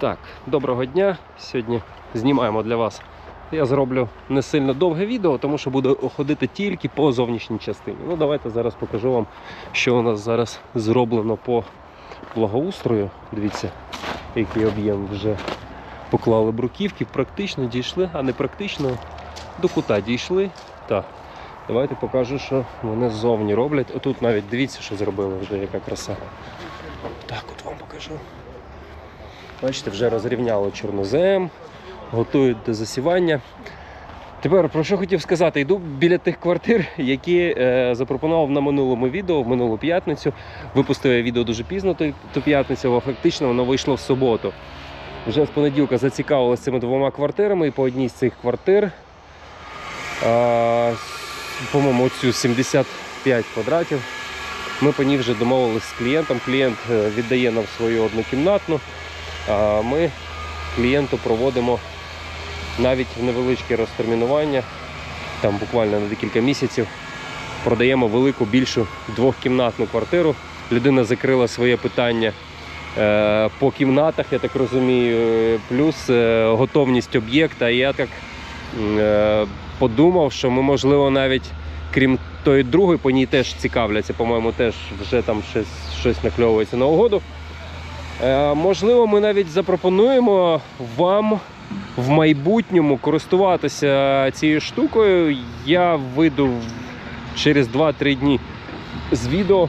Так, доброго дня. Сьогодні знімаємо для вас. Я зроблю не сильно довге відео, тому що буду ходити тільки по зовнішній частині. Ну, давайте зараз покажу вам, що у нас зараз зроблено по благоустрою. Дивіться, який об'єм вже поклали бруківки. Практично дійшли, а не практично до кута дійшли. Так, давайте покажу, що вони ззовні роблять. Отут навіть дивіться, що зробили вже, яка краса. Так, от вам покажу. Бачите, вже розрівняли чорнозем, готують до засівання. Тепер про що хотів сказати? Йду біля тих квартир, які е, запропонував на минулому відео, в минулу п'ятницю. Випустив я відео дуже пізно той- ту п'ятницю, а фактично воно вийшло в суботу. Вже з понеділка зацікавилися цими двома квартирами, і по одній з цих квартир, е, по-моєму, оцю 75 квадратів. Ми по ній вже домовилися з клієнтом. Клієнт е, віддає нам свою однокімнатну. Ми клієнту проводимо навіть невеличке розтермінування, там буквально на декілька місяців. Продаємо велику, більшу двохкімнатну квартиру. Людина закрила своє питання е, по кімнатах, я так розумію, плюс е, готовність об'єкта. Я так е, подумав, що ми, можливо, навіть крім тої другої, по ній теж цікавляться, по-моєму, теж вже там щось, щось накльовується на угоду. Е, Можливо, ми навіть запропонуємо вам в майбутньому користуватися цією штукою. Я вийду через 2-3 дні з відео,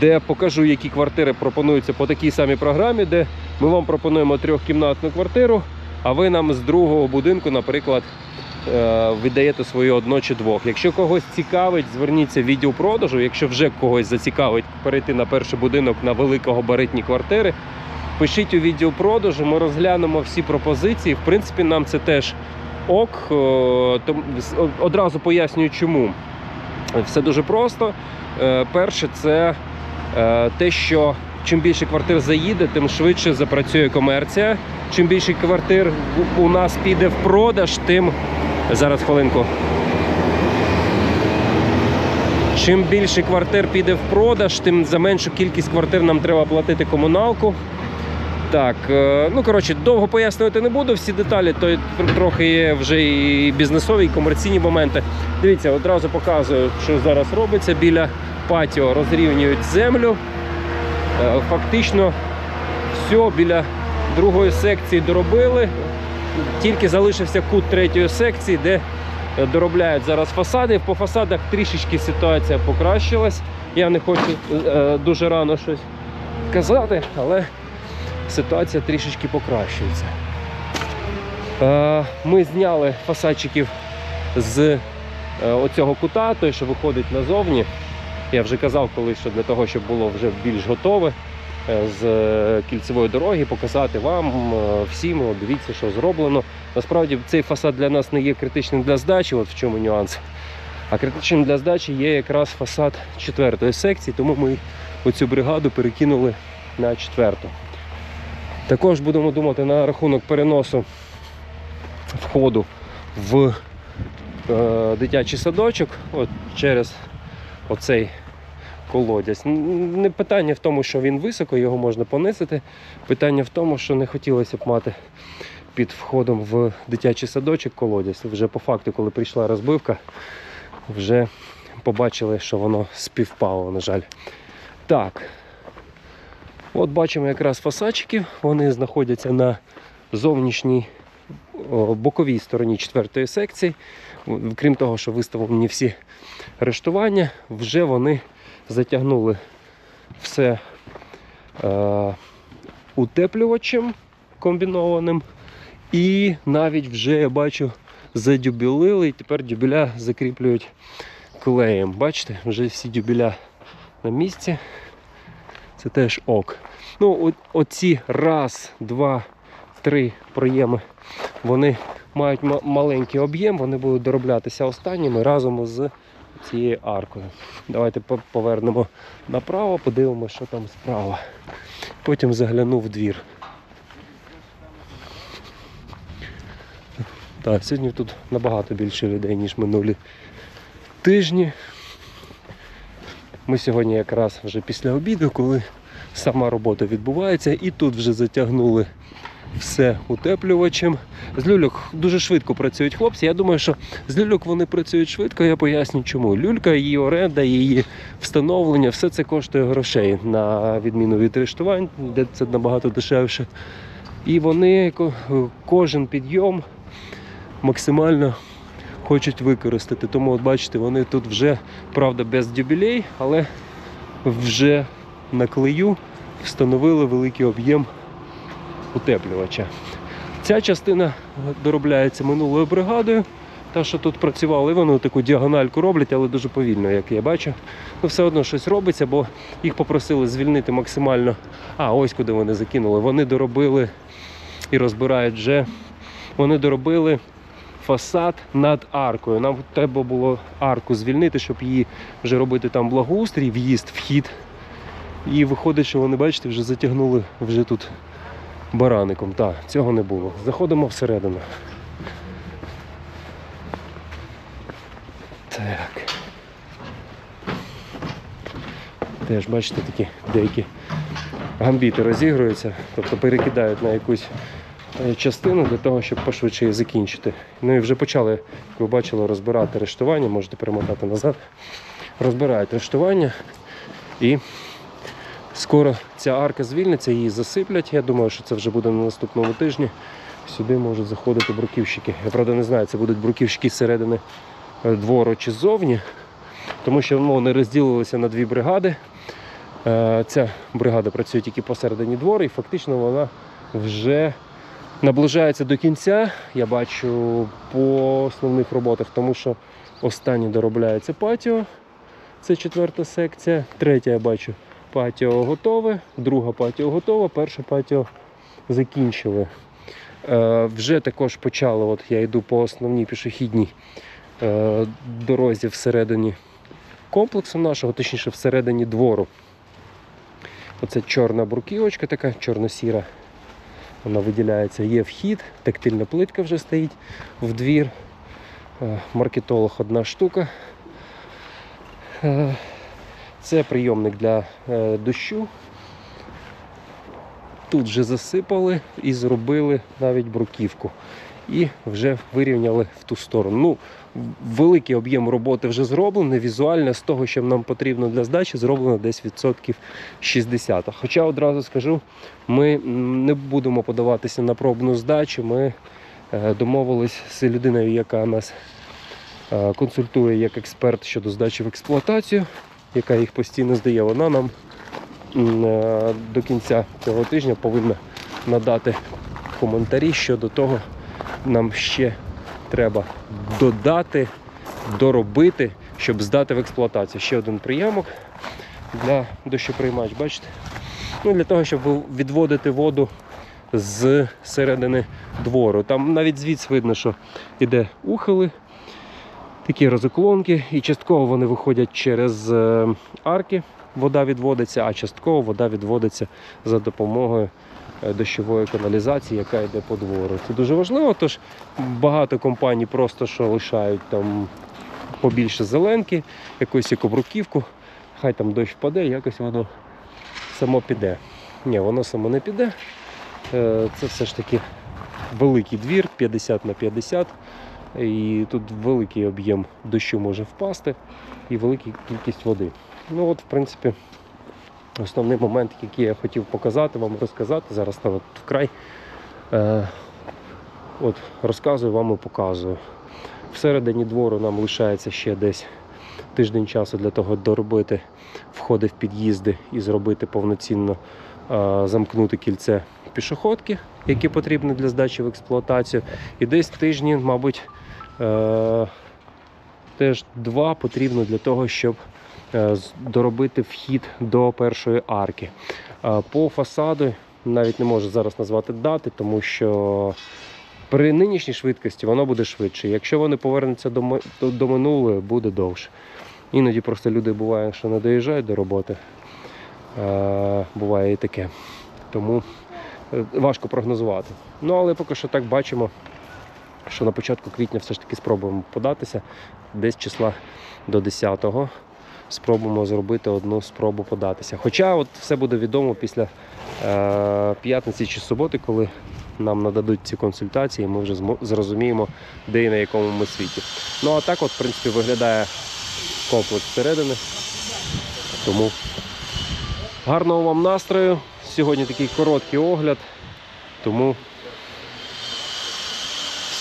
де покажу, які квартири пропонуються по такій самій програмі, де ми вам пропонуємо трьохкімнатну квартиру, а ви нам з другого будинку, наприклад, е, віддаєте свою одно чи двох. Якщо когось цікавить, зверніться в відділ продажу. Якщо вже когось зацікавить перейти на перший будинок на великогабаритні квартири, пишіть у відділ продажу, ми розглянемо всі пропозиції. В принципі, нам це теж ок. Е, Одразу пояснюю, чому. Все дуже просто. Е, Перше, це те, що чим більше квартир заїде, тим швидше запрацює комерція. Чим більше квартир у нас піде в продаж, тим зараз хвилинку. Чим більше квартир піде в продаж, тим за меншу кількість квартир нам треба платити комуналку. Так, е, ну коротше, довго пояснювати не буду. Всі деталі, то трохи є вже і бізнесові, і комерційні моменти. Дивіться, одразу показую, що зараз робиться. Біля патіо розрівнюють землю. Е, Фактично все біля другої секції доробили. Тільки залишився кут третьої секції, де е, доробляють зараз фасади. По фасадах трішечки ситуація покращилась. Я не хочу е, дуже рано щось казати, але ситуація трішечки покращується. Е, Ми зняли фасадчиків з е, оцього кута, той, що виходить назовні. Я вже казав колись, що для того, щоб було вже більш готове е, з е, кільцевої дороги, показати вам е, всім, дивіться, що зроблено. Насправді цей фасад для нас не є критичним для здачі, от в чому нюанс. А критичним для здачі є якраз фасад четвертої секції, тому ми оцю бригаду перекинули на четверту. Також будемо думати на рахунок переносу входу в е, дитячий садочок от через оцей колодязь. Не питання в тому, що він високо, його можна понизити. Питання в тому, що не хотілося б мати під входом в дитячий садочок колодязь. Вже по факту, коли прийшла розбивка, вже побачили, що воно співпало, на жаль. Так. От бачимо якраз фасадчики. Вони знаходяться на зовнішній боковій стороні четвертої секції. Крім того, що виставлені всі рештування, вже вони затягнули все е, утеплювачем комбінованим. І навіть вже я бачу задюбілили, і тепер дюбіля закріплюють клеєм. Бачите, вже всі дюбіля на місці. Це теж ок. Ну, оці раз, два, три проєми, вони мають маленький об'єм, вони будуть дороблятися останніми разом з цією аркою. Давайте повернемо направо, подивимося, що там справа. Потім загляну в двір. Так, сьогодні тут набагато більше людей, ніж минулі тижні. Ми сьогодні якраз вже після обіду, коли сама робота відбувається, і тут вже затягнули все утеплювачем. З люльок дуже швидко працюють хлопці. Я думаю, що з люльок вони працюють швидко, я поясню чому. Люлька, її оренда, її встановлення, все це коштує грошей на відміну від рештувань, де це набагато дешевше. І вони кожен підйом максимально хочуть використати. Тому, от бачите, вони тут вже, правда, без дюбілей, але вже на клею встановили великий об'єм утеплювача. Ця частина доробляється минулою бригадою. Та, що тут працювали, вони таку діагональку роблять, але дуже повільно, як я бачу. Ну, все одно щось робиться, бо їх попросили звільнити максимально. А, ось куди вони закинули. Вони доробили і розбирають вже. Вони доробили фасад над аркою. Нам треба було арку звільнити, щоб її вже робити там благоустрій, в'їзд, вхід. І виходить, що вони, бачите, вже затягнули вже тут бараником. Так, цього не було. Заходимо всередину. Так. Теж, бачите, такі деякі гамбіти розігруються, тобто перекидають на якусь е, частину для того, щоб пошвидше її закінчити. Ну і вже почали, як ви бачили, розбирати рештування, можете перемотати назад. Розбирають рештування і скоро ця арка звільниться, її засиплять. Я думаю, що це вже буде на наступному тижні. Сюди можуть заходити бруківщики. Я правда не знаю, це будуть бруківщики зсередини е, двору чи ззовні, тому що ну, вони розділилися на дві бригади. Е, Ця бригада працює тільки посередині двору, і фактично вона вже наближається до кінця. Я бачу по основних роботах, тому що останні доробляється патіо. Це четверта секція. Третя я бачу патіо готове, друга патіо готова, перша патіо закінчили. Е, вже також почали, от я йду по основній пішохідній е, дорозі всередині комплексу нашого, точніше всередині двору. Оце чорна бруківочка така, чорно-сіра. Вона виділяється, є вхід, тактильна плитка вже стоїть в двір. Е, Маркетолог одна штука. Це прийомник для е, дощу. Тут вже засипали і зробили навіть бруківку. І вже вирівняли в ту сторону. Ну, великий об'єм роботи вже зроблений. Візуально з того, що нам потрібно для здачі, зроблено десь відсотків 60. Хоча одразу скажу, ми не будемо подаватися на пробну здачу. Ми е, домовились з людиною, яка нас е, консультує як експерт щодо здачі в експлуатацію, яка їх постійно здає. Вона нам е, до кінця цього тижня повинна надати коментарі щодо того, нам ще треба додати, доробити, щоб здати в експлуатацію. Ще один приямок для дощоприймач, бачите? Ну, для того, щоб відводити воду з середини двору. Там навіть звідси видно, що йде ухили, такі розоклонки, і частково вони виходять через е, арки, вода відводиться, а частково вода відводиться за допомогою е, дощової каналізації, яка йде по двору. Це дуже важливо, тож багато компаній просто що лишають там побільше зеленки, якусь екобруківку, хай там дощ впаде, якось воно само піде. Ні, воно само не піде. Е, Це все ж таки великий двір, 50 на 50. І тут великий об'єм дощу може впасти і велика кількість води. Ну от, в принципі, основний момент, який я хотів показати, вам розказати, зараз там от вкрай. Е, от, розказую вам і показую. Всередині двору нам лишається ще десь тиждень часу для того доробити входи в під'їзди і зробити повноцінно е, замкнути кільце пішоходки, які потрібні для здачі в експлуатацію. І десь тижні, мабуть, теж два потрібно для того, щоб е, доробити вхід до першої арки. Е, По фасаду навіть не можу зараз назвати дати, тому що при нинішній швидкості воно буде швидше. Якщо вони повернуться до, минулої, буде довше. Іноді просто люди буває, що не доїжджають до роботи. Е, буває і таке. Тому е, важко прогнозувати. Ну але поки що так бачимо, що на початку квітня все ж таки спробуємо податися. Десь числа до 10-го спробуємо зробити одну спробу податися. Хоча от все буде відомо після е, п'ятниці чи суботи, коли нам нададуть ці консультації, ми вже зрозуміємо, де і на якому ми світі. Ну а так, от, в принципі, виглядає комплекс всередини. Тому гарного вам настрою. Сьогодні такий короткий огляд. Тому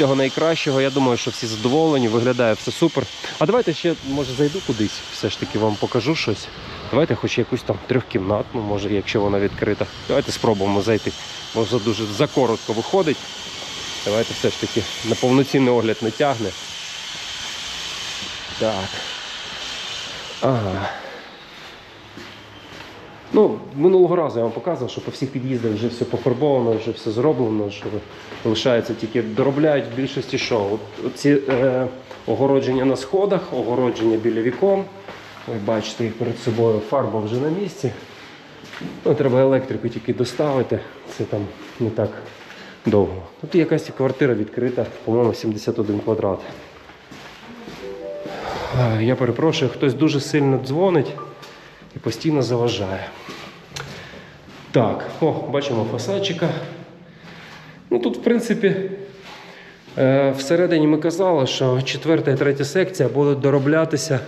всього найкращого. Я думаю, що всі задоволені, виглядає все супер. А давайте ще, може, зайду кудись, все ж таки вам покажу щось. Давайте хоч якусь там трьохкімнатну, може, якщо вона відкрита. Давайте спробуємо зайти. Може дуже закоротко виходить. Давайте все ж таки на повноцінний огляд не тягне. Так. Ага. Ну, минулого разу я вам показував, що по всіх під'їздах вже все пофарбовано, вже все зроблено, що лишається тільки доробляють в більшості що. От, ці е, огородження на сходах, огородження біля вікон. Ви бачите їх перед собою, фарба вже на місці. Ну, треба електрику тільки доставити, це там не так довго. Тут якась квартира відкрита, по-моєму, 71 квадрат. Я перепрошую, хтось дуже сильно дзвонить і постійно заважає. Так, о, бачимо фасадчика. Ну тут, в принципі, е, всередині ми казали, що четверта і третя секція будуть дороблятися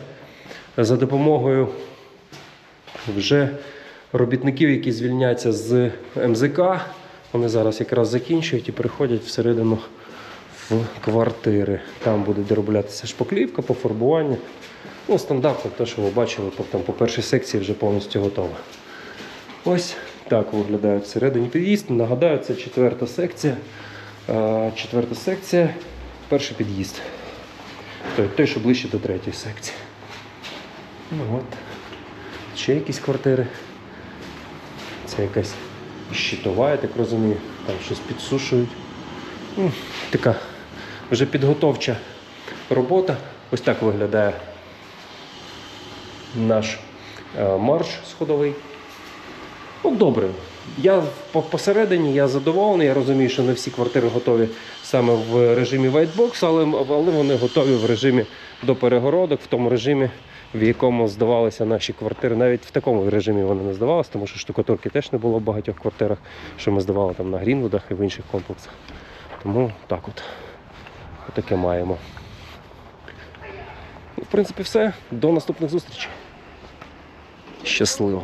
за допомогою вже робітників, які звільняться з МЗК. Вони зараз якраз закінчують і приходять всередину в квартири. Там буде дороблятися шпаклівка, пофарбування. Ну, стандартно, те, що ви бачили, там, по першій секції вже повністю готово. Ось так виглядає всередині під'їзд. Нагадаю, це четверта секція. Четверта секція, перший під'їзд. Той, той, що ближче до третьої секції. Ну от. Ще якісь квартири. Це якась щитова, я так розумію. Там щось підсушують. Ну, така вже підготовча робота. Ось так виглядає наш е, марш сходовий. Ну, добре. Я посередині я задоволений. Я розумію, що не всі квартири готові саме в режимі Whitebox, але, але вони готові в режимі до перегородок, в тому режимі, в якому здавалися наші квартири. Навіть в такому режимі вони не здавалися, тому що штукатурки теж не було в багатьох квартирах, що ми здавали там на Грінвудах і в інших комплексах. Тому так от. Таке маємо. Ну, В принципі, все. До наступних зустрічей. Щасливо.